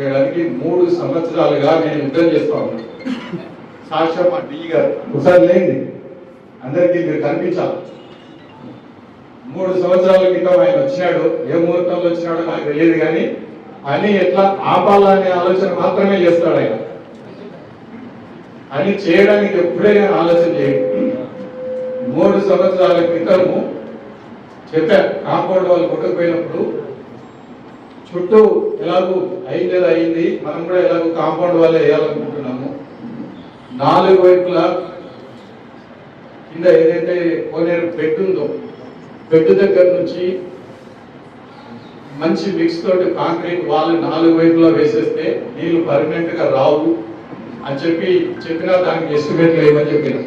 చేయడానికి మూడు సంవత్సరాలుగా నేను యుద్ధం చేస్తా ఉన్నాను సాక్ష్యం మా డి గారు. ఒకసారి లేండి. అందరికీ మీరు కనిపించాలి. మూడు సంవత్సరాల క్రితం ఆయన వచ్చినాడు. ఏ ముహూర్తంలో వచ్చినాడో నాకు తెలియదు కానీ అని ఎట్లా ఆపాలనే ఆలోచన మాత్రమే చేస్తాడు ఆయన. అని చేయడానికి ఎప్పుడే నేను ఆలోచన చేయడు. మూడు సంవత్సరాల క్రితము చెప్పా కాంపౌండ్ వాళ్ళు కొట్టుకుపోయినప్పుడు చుట్టూ ఎలాగూ అయింది ఏదో అయింది. మనం కూడా ఎలాగో కాంపౌండ్ వాళ్ళే వేయాలనుకుంటున్నాము. నాలుగు వైపులా కింద ఏదైతే కోనేరు బెడ్ ఉందో బెడ్ దగ్గర నుంచి మంచి మిక్స్ తోటి కాంక్రీట్ వాళ్ళు నాలుగు వైపులా వేసేస్తే నీళ్ళు పర్మనెంట్గా రావు అని చెప్పి చెప్పినా దానికి ఎస్టిమేట్ లేమని చెప్పిన.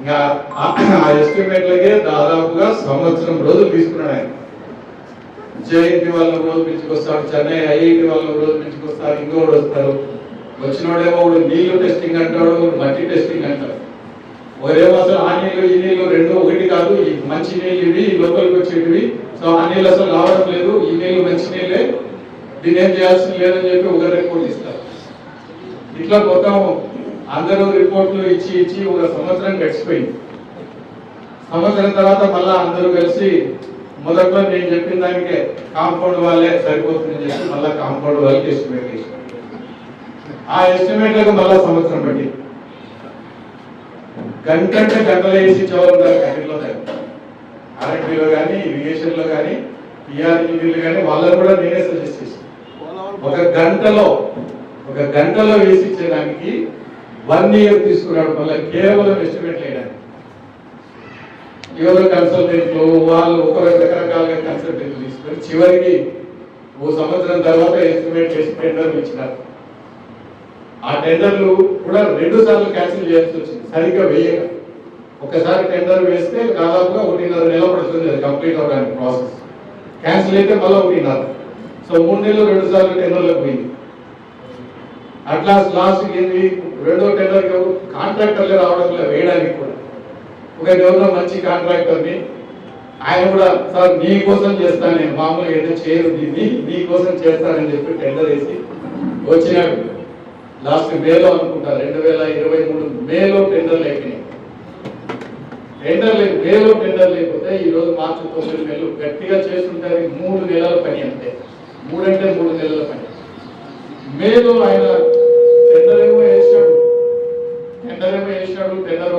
ఇంకా ఆ ఎస్టిమేట్లకే దాదాపుగా సంవత్సరం రోజులు తీసుకున్నాడు ఆయన. జయంతి వాళ్ళ రోజు పిలుచుకొస్తాడు చెన్నై ఐఐటి వాళ్ళ రోజు పిలుచుకొస్తారు ఇంకోటి వస్తారు. వచ్చినోడేమో ఒకడు నీళ్ళు టెస్టింగ్ అంటాడు ఒకడు మట్టి టెస్టింగ్ అంటాడు. ఒకరేమో అసలు ఆ నీళ్ళు ఈ నీళ్ళు రెండు ఒకటి కాదు ఈ మంచి నీళ్ళు ఇవి లోపలికి వచ్చేటివి. సో ఆ నీళ్ళు అసలు రావడం లేదు ఈ నీళ్ళు మంచి నీళ్ళే దీని ఏం చేయాల్సింది లేదని చెప్పి ఒక రిపోర్ట్ ఇస్తారు. ఇట్లా మొత్తం అందరూ రిపోర్ట్లు ఇచ్చి ఇచ్చి ఒక సంవత్సరం గడిచిపోయింది. సంవత్సరం తర్వాత మళ్ళా అందరూ కలిసి మొదట్లో నేను చెప్పిన దానికే కాంపౌండ్ వాళ్ళే సరిపోతుందని చెప్పి మళ్ళీ కాంపౌండ్ వాళ్ళకి ఎస్టిమేట్ చేసి ఆ ఎస్టిమేట్లకు మళ్ళా సంవత్సరం పట్టింది. గంట అంటే గంటలు వేసి చదువుతున్నారు కరెంట్లో ఆర్ఎంపీలో కానీ ఇరిగేషన్లో కానీ పిఆర్ఈబీలు కానీ వాళ్ళని కూడా నేనే సజెస్ట్ చేశాను. ఒక గంటలో ఒక గంటలో వేసి ఇచ్చేదానికి వన్ ఇయర్ తీసుకున్నాడు. మళ్ళీ కేవలం ఎస్టిమేట్ వేయడానికి ఎవరు కన్సల్టెంట్లు వాళ్ళు ఒక రకరకాలుగా కన్సల్టెంట్లు తీసుకొని చివరికి ఓ సంవత్సరం తర్వాత ఎస్టిమేట్ చేసి టెండర్లు ఇచ్చినారు. ఆ టెండర్లు కూడా రెండు సార్లు క్యాన్సిల్ చేయాల్సి వచ్చింది. సరిగ్గా వేయక ఒకసారి టెండర్ వేస్తే దాదాపుగా ఒకటిన్నర నెల పడుతుంది అది కంప్లీట్ అవడానికి ప్రాసెస్. క్యాన్సిల్ అయితే మళ్ళీ ఒకటిన్నర. సో మూడు నెలలు రెండు సార్లు టెండర్లకు పోయింది. అట్లా లాస్ట్ ఏంది? రెండో టెండర్ కాంట్రాక్టర్లే రావడం లేదు వేయడానికి కూడా. ఒక ఎవరో మంచి కాంట్రాక్టర్ని ఆయన కూడా సార్ నీ కోసం చేస్తాను నేను మామూలుగా ఏదో చేయరు దీన్ని నీ కోసం చేస్తానని చెప్పి టెండర్ వేసి వచ్చినాడు. లాస్ట్ మేలో అనుకుంటా రెండు వేల ఇరవై మూడు మేలో టెండర్ అయిపోయినాయి టెండర్ లేదు మేలో టెండర్ లేకపోతే ఈరోజు మార్చి తొమ్మిది నెలలు గట్టిగా చేస్తుంటారు మూడు నెలల పని అంటే మూడంటే మూడు నెలల పని. మేలో ఆయన టెండర్ ఏమో వేసాడు టెండర్ ఏమో వేసాడు టెండర్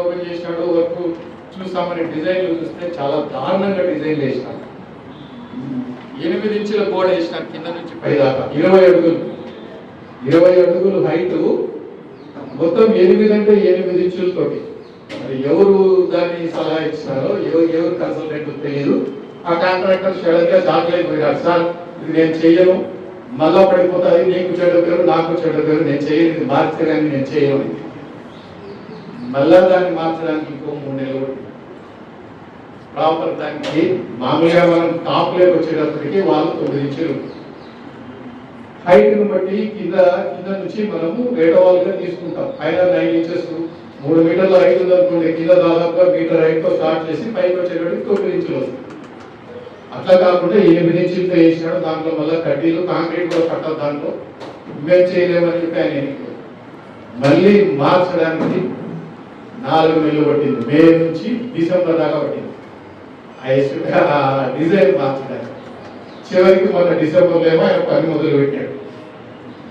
చూస్తామని డిజైన్లు చూస్తే చాలా దారుణంగా డిజైన్ వేసినాడు ఎనిమిది ఇంచుల గోడ వేసినాడు కింద నుంచి పై దాకా. ఇరవై అడుగులు. ఇరవై అడుగులు హైట్ మొత్తం ఎనిమిది అంటే ఎనిమిది ఇంచులతోటి. మరి ఎవరు దాన్ని సలహా ఇచ్చినారో ఎవరు ఎవరు కన్సల్టెంట్ తెలియదు ఆ కాంట్రాక్టర్ సడన్గా షాక్ సార్ ఇది నేను చేయను. మళ్ళా పడిపోతుంది నీకు చెడ్డ పేరు నాకు చెడ్డ పేరు. నేను చేయను. ఇది మార్చడానికి నేను చేయను. మళ్ళా దాన్ని మార్చడానికి ఇంకో మూడు నెలలు రావడానికి దానికి మామూలుగా మనం టాప్ లెవెల్ వచ్చేటప్పటికి వాళ్ళు తొమ్మిది ఇంచులు హైట్ని బట్టి కింద కింద నుంచి మనము వేటవాలుగా తీసుకుంటాం. పైన నైన్ ఇంచెస్ మూడు మీటర్ల హైట్ ఉందనుకోండి కింద దాదాపుగా మీటర్ హైట్తో స్టార్ట్ చేసి పైకి వచ్చేటప్పటికి తొమ్మిది ఇంచులు వస్తుంది. అట్లా కాకుండా ఎనిమిది ఇంచులతో వేసినాడు దాంట్లో మళ్ళీ కడ్డీలు కాంక్రీట్ కూడా కట్టాలి దాంట్లో. మేము చేయలేమని చెప్పి ఆయన మళ్ళీ మార్చడానికి నాలుగు నెలలు పట్టింది. మే నుంచి డిసెంబర్ దాకా పట్టింది. ఆ ఆ డిజైన్ మార్చడానికి. చివరికి మొన్న డిసెంబర్లో ఏమో ఆయన పని మొదలు పెట్టాడు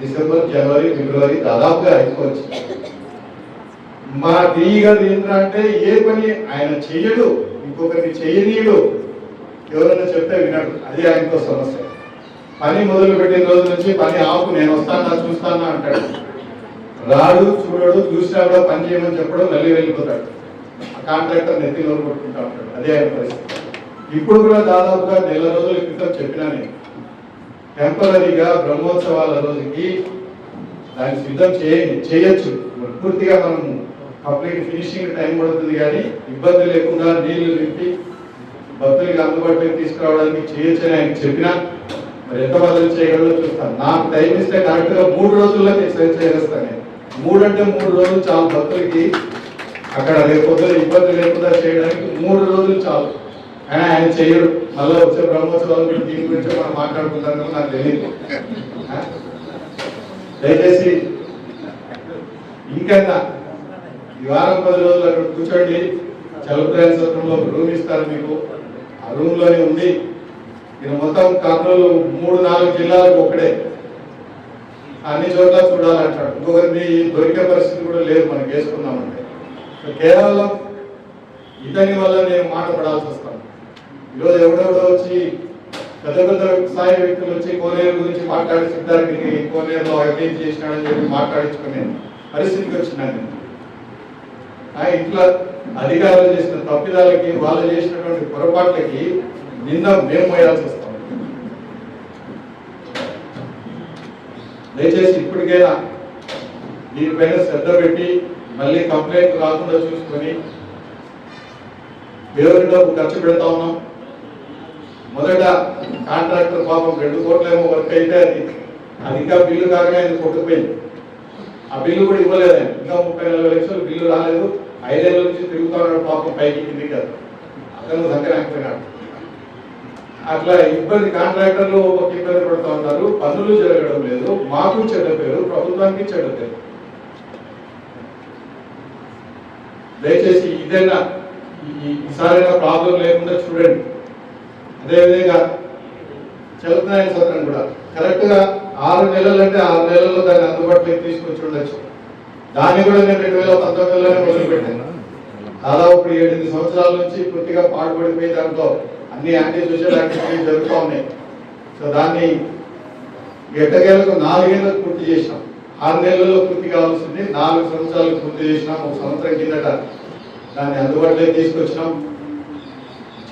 డిసెంబర్ జనవరి ఫిబ్రవరి దాదాపుగా అయిపోవచ్చు. మా డిఈ ఏంటంటే ఏ పని ఆయన చెయ్యడు ఇంకొకరిని చెయ్యనీయడు. ఎవరైనా చెప్తే వినడు. అది ఆయనతో సమస్య. పని మొదలు పెట్టిన రోజు నుంచి పని ఆపు నేను వస్తానా చూస్తానా అంటాడు. రాడు చూడడు చూసినా కూడా పని చేయమని చెప్పడం మళ్ళీ వెళ్ళిపోతాడు. ఆ కాంట్రాక్టర్ నెత్తిలో కొట్టుకుంటా ఉంటాడు. అదే ఆయన పరిస్థితి. ఇప్పుడు కూడా దాదాపుగా నెల రోజుల క్రితం చెప్పినా నేను టెంపరీగా బ్రహ్మోత్సవాల రోజుకి దాన్ని సిద్ధం చేయ చేయొచ్చు. పూర్తిగా మనం కంప్లీట్ ఫినిషింగ్ టైం పడుతుంది కానీ ఇబ్బంది లేకుండా నీళ్ళు నింపి భక్తులకి అందుబాటులోకి తీసుకురావడానికి చేయొచ్చు అని ఆయన చెప్పినా మరి ఎంత బదులు చేయగలరో చూస్తాను. నాకు టైం ఇస్తే కరెక్ట్గా మూడు రోజుల్లో నేను సరి చేస్తాను నేను మూడు అంటే మూడు రోజులు చాలు భక్తులకి. అక్కడ రేపు పొద్దున ఇబ్బంది లేకుండా చేయడానికి మూడు రోజులు చాలు. కానీ ఆయన చేయడు మళ్ళీ వచ్చే బ్రహ్మోత్సవాలు దీని గురించి మనం మాట్లాడుకుంటాం నాకు తెలియదు దయచేసి ఇంకన్నా ఈ వారం పది రోజులు అక్కడ కూర్చోండి. చలప్రయాణ సత్రంలో రూమ్ ఇస్తారు మీకు. ఆ రూమ్లోనే ఉంది ఇది మొత్తం కర్నూలు మూడు నాలుగు జిల్లాలకు ఒకటే అన్ని చోట్ల చూడాలంటాడు. ఇంకొకరి దొరికే పరిస్థితి కూడా లేదు మనం వేసుకున్నామంటే కేవలం ఇతని వల్ల నేను మాట పడాల్సి వస్తాను ఈరోజు ఎవడెవడో వచ్చి పెద్ద పెద్ద స్థాయి వ్యక్తులు వచ్చి కోనేరు గురించి మాట్లాడి సిద్ధార్థిని కోనేరులో అవినీతి చేసినాడని చెప్పి మాట్లాడించుకునే పరిస్థితికి వచ్చినాను ఆ ఇంట్లో అధికారులు చేసిన తప్పిదాలకి వాళ్ళు చేసినటువంటి పొరపాట్లకి నిన్న మేము పోయాల్సి వస్తాం. దయచేసి ఇప్పటికైనా దీనిపైన శ్రద్ధ పెట్టి మళ్ళీ కంప్లైంట్ రాకుండా చూసుకొని ఎవరి డబ్బు ఖర్చు పెడతా ఉన్నాం. మొదట కాంట్రాక్టర్ పాపం రెండు కోట్లేమో వర్క్ అయితే అది. అది ఇంకా బిల్లు కాకనే ఆయన కొట్టుకుపోయింది. ఆ బిల్లు కూడా ఇవ్వలేదు ఆయన. ఇంకా ముప్పై నలభై లక్షలు బిల్లు రాలేదు. ఐదేళ్ళ నుంచి తిరుగుతా ఉన్నాడు పాపం పైకి కింది కాదు అతను దగ్గర ఆగిపోయినాడు అట్లా ఇబ్బంది కాంట్రాక్టర్లు ఒక ఇబ్బంది పడుతూ ఉన్నారు పనులు జరగడం లేదు. మాకు చెడ్డ పేరు ప్రభుత్వానికి చెడ్డ పేరు. దయచేసి ఇదైనా ఈ- ఈసారైనా ప్రాబ్లం లేకుండా చూడండి. అదేవిధంగా చదువుతున్నాయని సత్రం కూడా. కరెక్ట్గా ఆరు నెలలు అంటే ఆరు నెలల్లో దాన్ని అందుబాటులోకి తీసుకొచ్చి ఉండొచ్చు. దాన్ని కూడా నేను రెండు వేల పంతొమ్మిదిలోనే మొదలుపెట్టాను. దాదాపు ఇప్పుడు ఏడెనిమిది సంవత్సరాల నుంచి పూర్తిగా పాటుపడిపోయి దాంట్లో అన్ని యాంటీ సోషల్ యాక్టివిటీస్ జరుగుతూ ఉన్నాయి. సో దాన్ని ఎట్టకేలకు నాలుగేళ్ళకు పూర్తి చేసినాం. ఆరు నెలల్లో పూర్తి కావాల్సింది నాలుగు సంవత్సరాలు పూర్తి చేసినాం. ఒక సంవత్సరం కిందట దాన్ని అందుబాటులోకి తీసుకొచ్చినాం.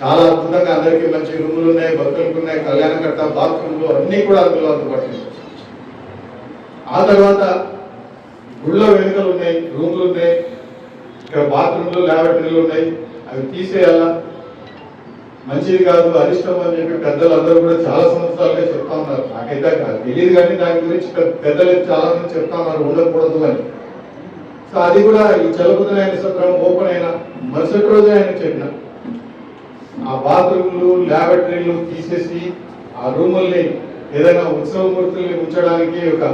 చాలా అద్భుతంగా అందరికీ మంచి రూములు ఉన్నాయి భక్తులకు ఉన్నాయి కళ్యాణ కట్ట బాత్రూమ్లు అన్నీ కూడా అందులో అందుబాటులో ఆ తర్వాత గుళ్ళ వెనుకలు ఉన్నాయి రూములు ఉన్నాయి ఇక్కడ బాత్రూమ్లు ల్యాబరేటరీలు ఉన్నాయి. అవి తీసేయాలా మంచిది కాదు అరిష్టం అని చెప్పి పెద్దలు అందరూ కూడా చాలా సంవత్సరాలుగా చెప్తా ఉన్నారు. నాకైతే కాదు తెలియదు కానీ దాని గురించి పెద్దలు చాలా మంది చెప్తా ఉన్నారు ఉండకూడదు అని. సో అది కూడా ఈ చలపతినాయన సత్రం ఓపెన్ అయిన మరుసటి రోజే ఆయన చెప్పిన. ఆ బాత్రూమ్లు ల్యాబరేటరీలు తీసేసి ఆ రూముల్ని ఏదైనా ఉత్సవమూర్తుల్ని ఉంచడానికి ఒక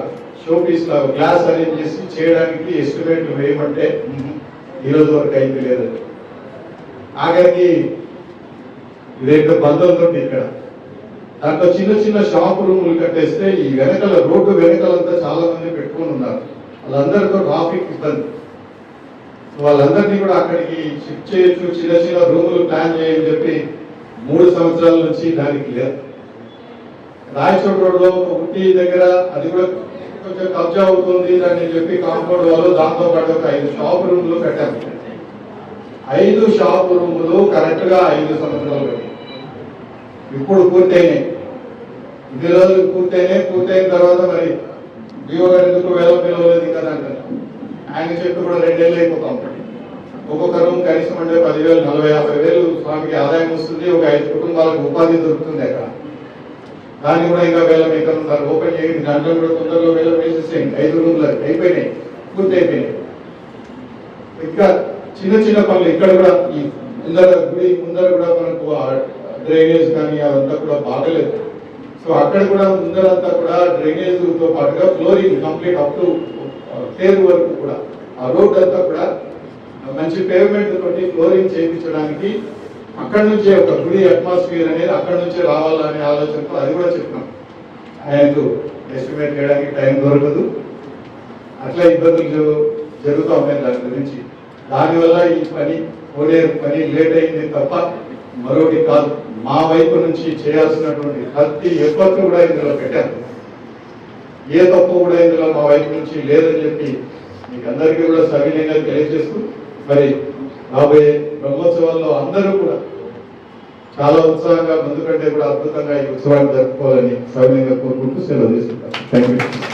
షో పీస్ లాగా గ్లాస్ అరేంజ్ చేసి చేయడానికి ఎస్టిమేట్లు వేయమంటే ఉహు, ఈ రోజు వరకు అయింది లేదు. ఆఖరికి ఇదేంటో బంధువులతో ఇక్కడ. దాంట్లో చిన్న చిన్న షాప్ రూములు కట్టేస్తే ఈ వెనకల రోడ్డు వెనకలంతా చాలా మంది పెట్టుకొని ఉన్నారు. వాళ్ళందరితో ట్రాఫిక్ ఇబ్బంది. వాళ్ళందరినీ కూడా అక్కడికి షిఫ్ట్ చేయొచ్చు. చిన్న చిన్న రూములు ప్లాన్ చేయని చెప్పి మూడు సంవత్సరాల నుంచి దానికి లేదు. రాయచోటి రోడ్లో ఒకటి దగ్గర అది కూడా కొంచెం కబ్జా అవుతుంది అని చెప్పి కాంపౌండ్ వాళ్ళు దాంతో పాటు ఒక ఐదు షాప్ రూమ్లు పెట్టాము ఐదు షాప్ రూములు కరెక్ట్గా ఐదు సంవత్సరాలు పెట్టాం. ఇప్పుడు పూర్తయినాయి. ఇన్ని రోజులు పూర్తయినాయి. పూర్తయిన తర్వాత మరి జీవో ఎందుకు వేల పిలవలేదు కదా అంటారు. ఆయన చెప్పి కూడా రెండేళ్ళు అయిపోతా. ఉంటాడు ఒక్కొక్క రూమ్ కనీసం అంటే పదివేలు నలభై యాభై వేలు స్వామికి ఆదాయం వస్తుంది ఒక ఐదు కుటుంబాలకు ఉపాధి దొరుకుతుంది అక్కడ. దాన్ని కూడా ఇంకా వేల ఎక్కడ ఉన్నారు ఓపెన్ చేయండి. దాంట్లో కూడా తొందరలో వేల వేసేసేయండి. ఐదు రూమ్లు అయిపోయినాయి. పూర్తి అయిపోయినాయి ఇంకా చిన్న చిన్న పనులు ఇక్కడ కూడా ఈ ముందర గుడి ముందర కూడా మనకు డ్రైనేజ్ కానీ అదంతా కూడా బాగలేదు. సో అక్కడ కూడా ముందరంతా కూడా డ్రైనేజ్తో పాటుగా ఫ్లోరింగ్ కంప్లీట్ అప్ టు పేరు వరకు కూడా ఆ రోడ్ అంతా కూడా మంచి పేమెంట్ తోటి ఫ్లోరింగ్ చేయించడానికి అక్కడ నుంచే ఒక గుడి అట్మాస్ఫియర్ అనేది అక్కడ నుంచే రావాలనే ఆలోచనతో అది కూడా చెప్పాం ఆయనకు ఎస్టిమేట్ చేయడానికి టైం దొరకదు. అట్లా ఇబ్బందులు జరుగుతూ ఉన్నాయి దాని గురించి. దానివల్ల ఈ పని కోడేరు పని లేట్ అయింది తప్ప మరొకటి కాదు. మా వైపు నుంచి చేయాల్సినటువంటి ప్రతి ఎఫర్ట్ కూడా ఇందులో పెట్టారు. ఏ తప్పు కూడా ఇందులో మా వైపు నుంచి లేదని చెప్పి మీకు అందరికీ కూడా సవినయంగా తెలియజేస్తూ మరి రాబోయే బ్రహ్మోత్సవాల్లో అందరూ కూడా చాలా ఉత్సాహంగా ముందుకంటే కూడా అద్భుతంగా ఈ ఉత్సవాన్ని జరుపుకోవాలని సవినయంగా కోరుకుంటూ సెలవు తీసుకుంటాను. Thank you